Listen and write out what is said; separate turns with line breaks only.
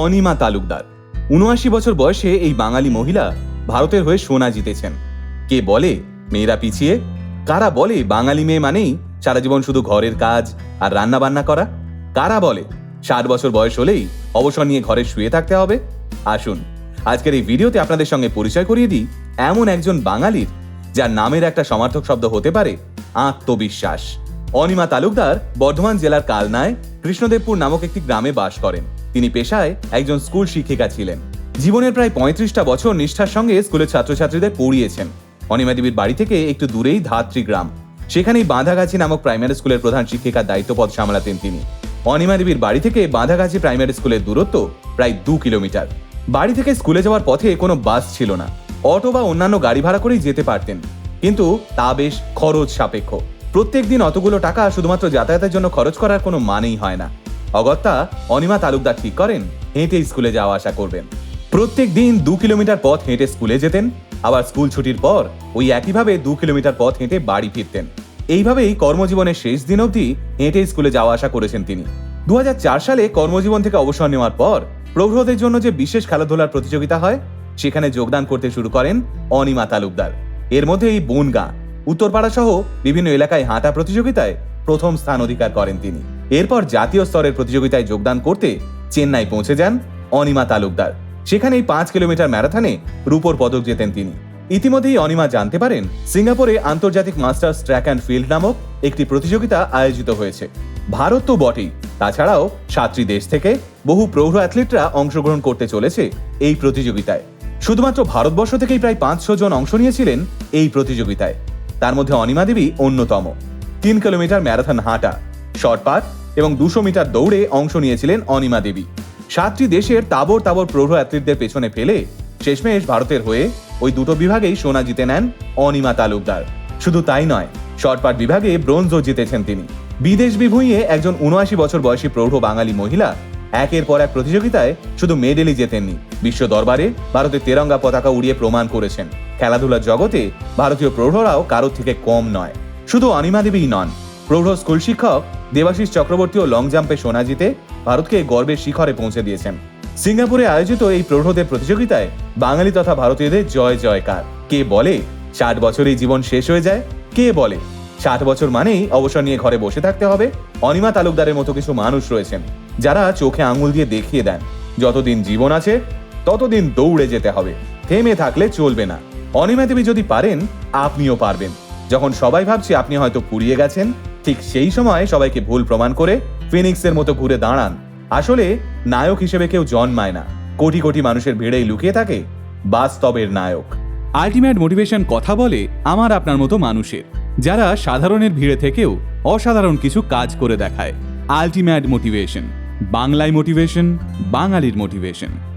অনিমা তালুকদার। উনআশি বছর বয়সে এই বাঙালি মহিলা ভারতের হয়ে সোনা জিতেছেন। কে বলে? মেয়েরা পিছিয়ে? কারা বলে বাঙালি মেয়ে মানেই সারা জীবন শুধু ঘরের কাজ আর রান্না বান্না করা? কারা বলে ষাট বছর বয়স হলেই অবসর নিয়ে ঘরে শুয়ে থাকতে হবে? আসুন, আজকের এই ভিডিওতে আপনাদের সঙ্গে পরিচয় করিয়ে দিই এমন একজন বাঙালির, যার নামের একটা সমার্থক শব্দ হতে পারে আত্মবিশ্বাস। অনিমা তালুকদার বর্ধমান জেলার কালনায় কৃষ্ণদেবপুর নামক একটি গ্রামে বাস করেন। তিনি পেশায় একজন স্কুল শিক্ষিকা ছিলেন। জীবনের প্রায় পঁয়ত্রিশটা বছর নিষ্ঠার সঙ্গে স্কুলের ছাত্রছাত্রীদের পড়িয়েছেন। অনিমা দেবীর বাড়ি থেকে একটু দূরেই ধাত্রী গ্রাম। সেখানেই বাঁধাগাছি নামক প্রাইমারি স্কুলের প্রধান শিক্ষিকার দায়িত্বপদ সামলাতেন তিনি। অনিমা দেবীর বাড়ি থেকে বাঁধাগাছি প্রাইমারি স্কুলের দূরত্ব প্রায় দু কিলোমিটার। বাড়ি থেকে স্কুলে যাওয়ার পথে কোনো বাস ছিল না। অটো বা অন্যান্য গাড়ি ভাড়া করেই যেতে পারতেন। কিন্তু তা বেশ খরচ সাপেক্ষ। প্রত্যেক দিন অতগুলো টাকা শুধুমাত্র যাতায়াতের জন্য খরচ করার কোনো মানেই হয় না। অগত্যা অনিমা তালুকদার ঠিক করেন, হেঁটে স্কুলে যাওয়া আসা করবেন। প্রত্যেক দিন দু কিলোমিটার পথ হেঁটে স্কুলে যেতেন, আবার স্কুল ছুটির পর ওই একইভাবে দু কিলোমিটার পথ হেঁটে বাড়ি ফিরতেন। এইভাবেই কর্মজীবনের শেষ দিন অবধি হেঁটে স্কুলে যাওয়া আসা করেছেন তিনি। দু হাজার চার সালে কর্মজীবন থেকে অবসর নেওয়ার পর প্রৌঢ়দের জন্য যে বিশেষ খেলাধুলার প্রতিযোগিতা হয়, সেখানে যোগদান করতে শুরু করেন অনিমা তালুকদার। এর মধ্যে এই বনগা উত্তরপাড়া সহ বিভিন্ন এলাকায় হাঁটা প্রতিযোগিতায় প্রথম স্থান অধিকার করেন তিনি। এরপর জাতীয় স্তরের প্রতিযোগিতায় যোগদান করতে চেন্নাই পৌঁছে যান অনিমা তালুকদার। সেখানেই পাঁচ কিলোমিটার ম্যারাথনে রূপোর পদক জেতেন তিনি। ইতিমধ্যেই অনিমা জানতে পারেন, সিঙ্গাপুরে আন্তর্জাতিক মাস্টার্স ট্র্যাক অ্যান্ড ফিল্ড নামক একটি প্রতিযোগিতা আয়োজিত হয়েছে। ভারত তো বটেই, তাছাড়াও সাতটি দেশ থেকে বহু প্রৌঢ় অ্যাথলিটরা অংশগ্রহণ করতে চলেছে এই প্রতিযোগিতায়। শুধুমাত্র ভারতবর্ষ থেকেই প্রায় পাঁচশো জন অংশ নিয়েছিলেন এই প্রতিযোগিতায়। তার মধ্যে অনিমা দেবী অন্যতম। তিন কিলোমিটার ম্যারাথন হাঁটা শর্ট পাট এবং দুশো মিটার দৌড়ে অংশ নিয়েছিলেন অনিমা দেবী। সাতটি দেশের তাবর তাবর প্রৌঢ় অ্যাথলিটদের পেছনে ফেলে শেষমেশ ভারতের হয়ে ওই দুটো বিভাগেই সোনা জিতে নেন অনিমা তালুকদার। শুধু তাই নয় শর্টপাট বিভাগে ব্রোঞ্জও জিতেছেন তিনি। বিদেশ বিভূঁইয়ে একজন উনআশি বছর বয়সী প্রৌঢ় বাঙালি মহিলা একের পর এক প্রতিযোগিতায় শুধু মেডেলই জেতেননি, বিশ্ব দরবারে ভারতের তেরঙ্গা পতাকা উড়িয়ে প্রমাণ করেছেন। খেলাধুলার জগতে ভারতীয় প্রৌঢ়রাও কারোর থেকে কম নয়। শুধু অনিমা দেবীই নন প্রৌঢ় স্কুল শিক্ষক দেবাশিস ও লং জাম্পে সোনা জিতে ভারতকে গর্বের শিখরে পৌঁছে দিয়েছেন। সিঙ্গাপুরে আয়োজিত এই প্রৌঢ়দের প্রতিযোগিতায় বাঙালি তথা ভারতীয়দের জয় জয়কার। কে বলে ষাট বছরেই জীবন শেষ হয়ে যায়? কে বলে ষাট বছর মানেই অবসর নিয়ে ঘরে বসে থাকতে হবে? অনিমা তালুকদারের মতো কিছু মানুষ রয়েছেন, যারা চোখে আঙুল দিয়ে দেখিয়ে দেন। যতদিন জীবন আছে, ততদিন দৌড়ে যেতে হবে। থেমে থাকলে চলবে না। অনিমা দেবী যদি পারেন, আপনিও পারবেন। যখন সবাই ভাবছে আপনি হয়তো পুড়িয়ে গেছেন ঠিক সেই সময় সবাইকে ভুল প্রমাণ করে ফিনিক্সের মতো ঘুরে দাঁড়ান। আসলে, নায়ক হিসেবে কেউ জন্মায় না। কোটি কোটি মানুষের ভিড়েই লুকিয়ে থাকে বাস্তবের নায়ক। আলটিমেট মোটিভেশন কথা বলে আমার আপনার মতো মানুষের, যারা সাধারণের ভিড়ে থেকেও অসাধারণ কিছু কাজ করে দেখায়। আলটিমেট মোটিভেশন, বাংলায় মোটিভেশন, বাঙালির মোটিভেশন।